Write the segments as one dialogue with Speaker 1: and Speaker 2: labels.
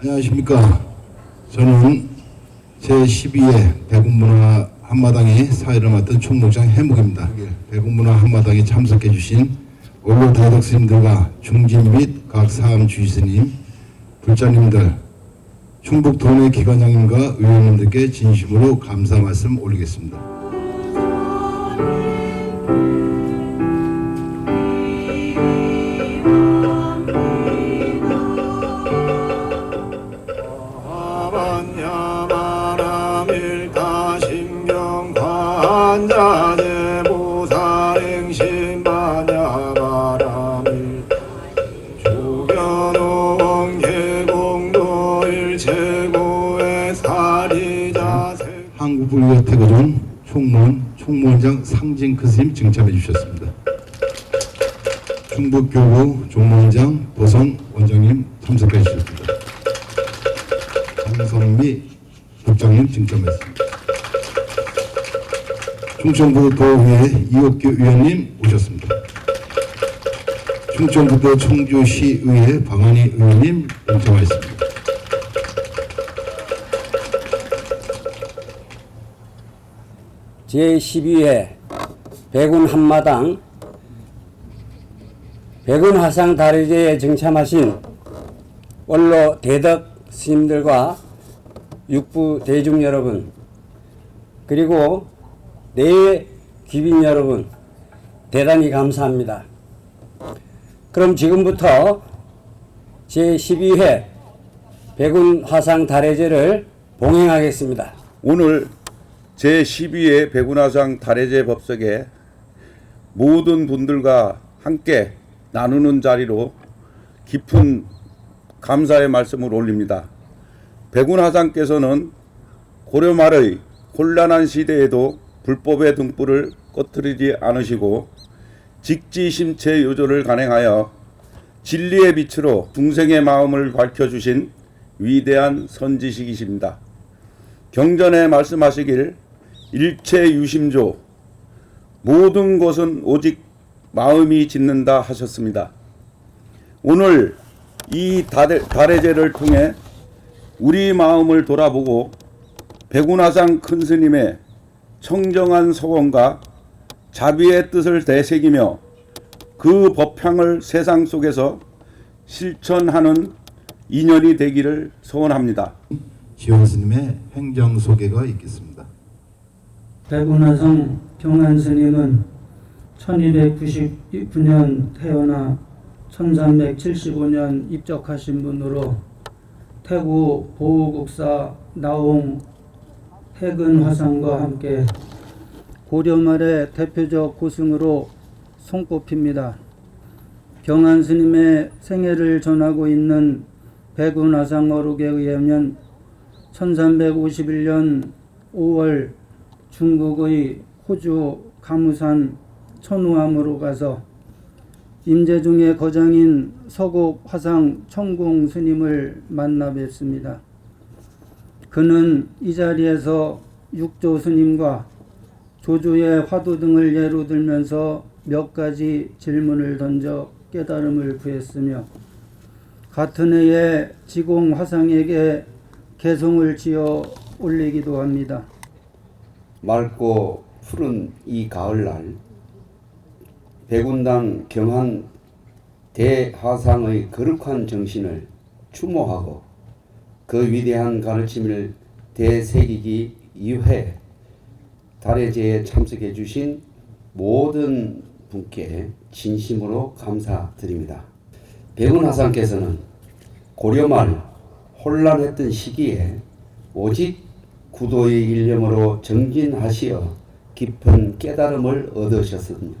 Speaker 1: 안녕하십니까. 저는 제12회 대군문화 한마당의 사회를 맡은 총목장 해묵입니다. 대군문화 한마당에 참석해 주신 원로 대덕 스님들과 중진 및 각 사암 주의스님, 불자님들, 충북 도내 기관장님과 의원님들께 진심으로 감사 말씀 올리겠습니다. 불교 태거존 총무원 총무원장 상진 크스님 증참해 주셨습니다. 충북교구 종무원장 보성 원장님 참석해 주셨습니다. 장성미 국장님 증참했습니다. 충청북도 도의회 이옥규 의원님 오셨습니다. 충청북도 청주시의회 방한희 의원님 동참하였습니다.
Speaker 2: 제12회 백운 한마당 백운 화상 다리제에 정참하신 원로 대덕 스님들과 육부 대중 여러분 그리고 내 귀빈 여러분 대단히 감사합니다. 그럼 지금부터 제12회 백운 화상 다래제를 봉행하겠습니다.
Speaker 3: 오늘 제12회 백운화상 달해제 법석에 모든 분들과 함께 나누는 자리로 깊은 감사의 말씀을 올립니다. 백운화상께서는 고려 말의 곤란한 시대에도 불법의 등불을 꺼뜨리지 않으시고 직지심체 요조를 간행하여 진리의 빛으로 중생의 마음을 밝혀주신 위대한 선지식이십니다. 경전에 말씀하시길 일체 유심조 모든 것은 오직 마음이 짓는다 하셨습니다. 오늘 이 다래제를 통해 우리 마음을 돌아보고 백운화상 큰 스님의 청정한 소원과 자비의 뜻을 되새기며 그 법향을 세상 속에서 실천하는 인연이 되기를 소원합니다.
Speaker 1: 지원 스님의 행정 소개가 있겠습니다.
Speaker 4: 백운화성 경안 스님은 1299년 태어나 1375년 입적하신 분으로 태구 보호국사 나홍 해근 화상과 함께 고려 말의 대표적 고승으로 손꼽힙니다. 경안 스님의 생애를 전하고 있는 백운화상 어록에 의하면 1351년 5월 중국의 호주 가무산 천우암으로 가서 임재중의 거장인 서곡 화상 청공 스님을 만나 뵙습니다. 그는 이 자리에서 육조 스님과 조조의 화두 등을 예로 들면서 몇 가지 질문을 던져 깨달음을 구했으며 같은 해에 지공 화상에게 개송을 지어 올리기도 합니다.
Speaker 5: 맑고 푸른 이 가을날 백운당 경한 대하상의 거룩한 정신을 추모하고 그 위대한 가르침을 되새기기 이후에 달의제에 참석해 주신 모든 분께 진심으로 감사드립니다. 백운하상께서는 고려말 혼란했던 시기에 오직 구도의 일념으로 정진하시어 깊은 깨달음을 얻으셨으며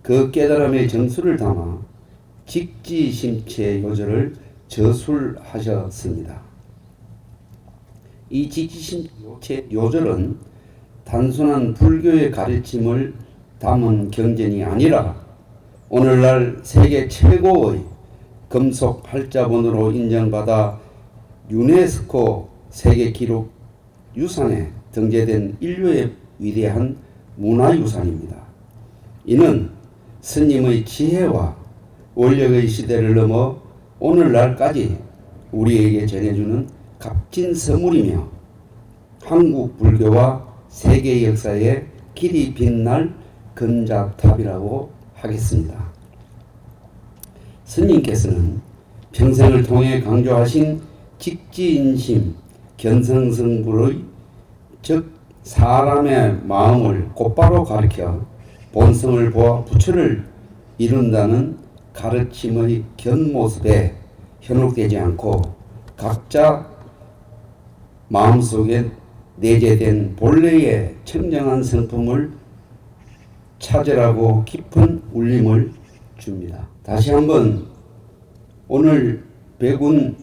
Speaker 5: 그 깨달음의 정수를 담아 직지심체 요절을 저술하셨습니다. 이 직지심체 요절은 단순한 불교의 가르침을 담은 경전이 아니라 오늘날 세계 최고의 금속 활자본으로 인정받아 유네스코 세계 기록 유산에 등재된 인류의 위대한 문화유산입니다. 이는 스님의 지혜와 원력의 시대를 넘어 오늘날까지 우리에게 전해주는 값진 선물이며 한국 불교와 세계 역사에 길이 빛날 근자탑이라고 하겠습니다. 스님께서는 평생을 통해 강조하신 직지인심, 견성성불의 즉 사람의 마음을 곧바로 가리켜 본성을 보아 부처를 이룬다는 가르침의 견모습에 현혹되지 않고 각자 마음속에 내재된 본래의 청정한 성품을 찾으라고 깊은 울림을 줍니다. 다시 한번 오늘 백운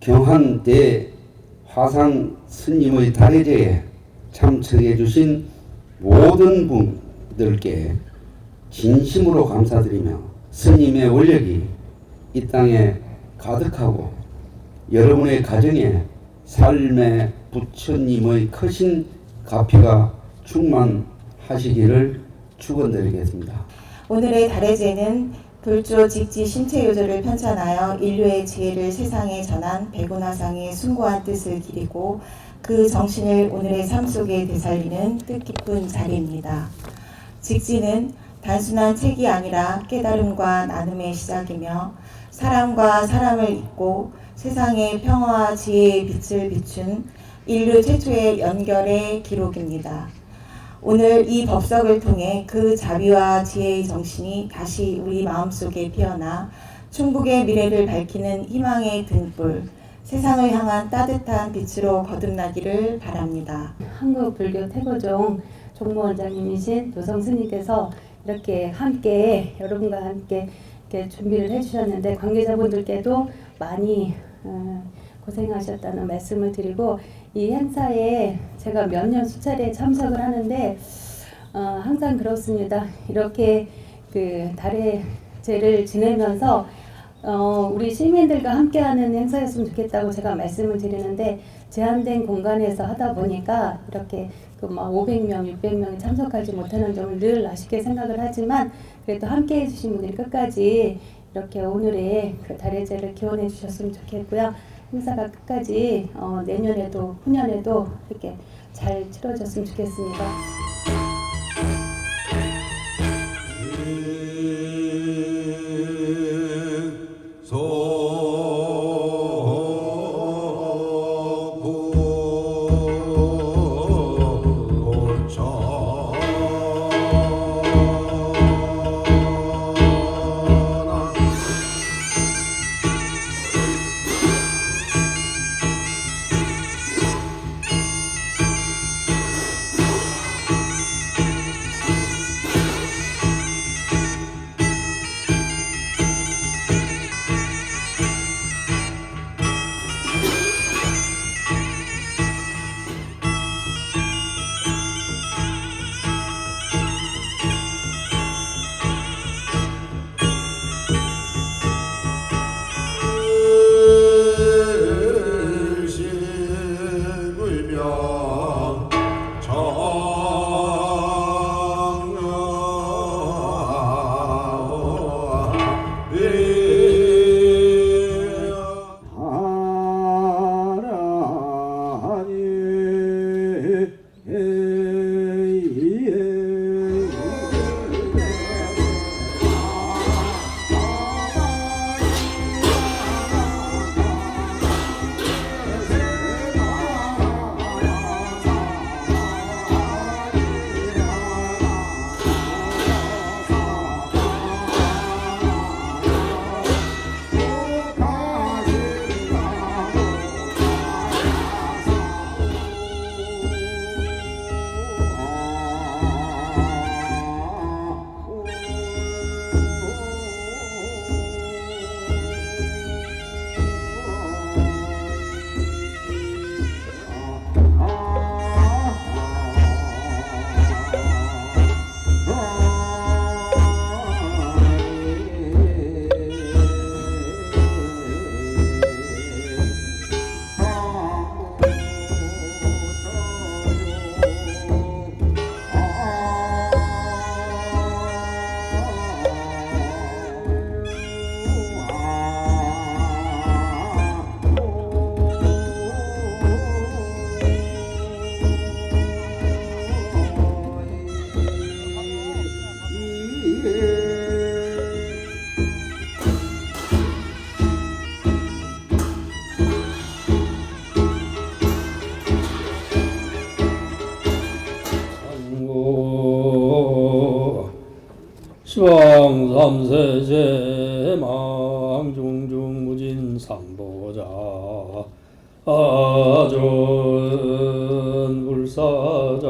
Speaker 5: 경한대 화상 스님의 다례제에 참석해 주신 모든 분들께 진심으로 감사드리며 스님의 원력이 이 땅에 가득하고 여러분의 가정에 삶의 부처님의 크신 가피가 충만하시기를 축원드리겠습니다.
Speaker 6: 오늘의 달의 제는 불조 직지 신체 요조를 편찬하여 인류의 지혜를 세상에 전한 백운화상의 숭고한 뜻을 기리고 그 정신을 오늘의 삶 속에 되살리는 뜻깊은 자리입니다. 직지는 단순한 책이 아니라 깨달음과 나눔의 시작이며 사랑과 사랑을 잇고 세상의 평화와 지혜의 빛을 비춘 인류 최초의 연결의 기록입니다. 오늘 이 법석을 통해 그 자비와 지혜의 정신이 다시 우리 마음속에 피어나 충북의 미래를 밝히는 희망의 등불, 세상을 향한 따뜻한 빛으로 거듭나기를 바랍니다.
Speaker 7: 한국 불교 태고종 종무원장님이신 도성 스님께서 이렇게 함께 여러분과 함께 이렇게 준비를 해주셨는데 관계자분들께도 많이 어, 고생하셨다는 말씀을 드리고 이 행사에 제가 몇 년 수차례 참석을 하는데 어, 항상 그렇습니다. 이렇게 그 달의 제를 지내면서 어, 우리 시민들과 함께하는 행사였으면 좋겠다고 제가 말씀을 드리는데 제한된 공간에서 하다 보니까 이렇게 그막 500명, 600명이 참석하지 못하는 점을 늘 아쉽게 생각을 하지만 그래도 함께 해주신 분들이 끝까지 이렇게 오늘의 그 달의 제를 기원해 주셨으면 좋겠고요. 행사가 끝까지 어, 내년에도 후년에도 이렇게 잘 치러졌으면 좋겠습니다.
Speaker 8: 시방 삼세제 망중중 무진 삼보자 아전 불사자비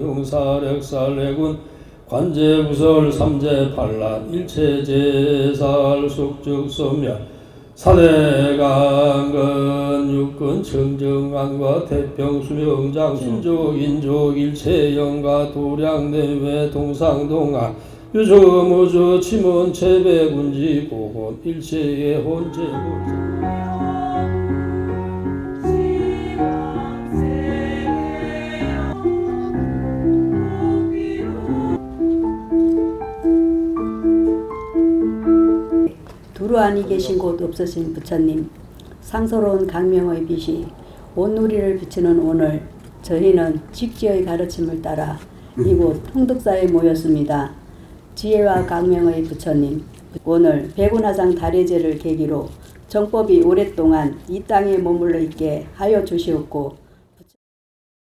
Speaker 8: 용사력살래군 관제부설 삼재팔란 일체 제살 숙죽소멸 사대강건 육근 청정안과 태평수명장 신족 인족 일체 영가 도량 내외 동상동안 유조 무조 침원 체배군지 고곤 일체의 혼재불
Speaker 9: 두루 안이 계신 곳 없으신 부처님 상서로운 강명의 빛이 온 우리를 비추는 오늘 저희는 직지의 가르침을 따라 이곳 홍덕사에 모였습니다. 지혜와 강명의 부처님 오늘 백운화상 다례제를 계기로 정법이 오랫동안 이 땅에 머물러 있게 하여 주시옵고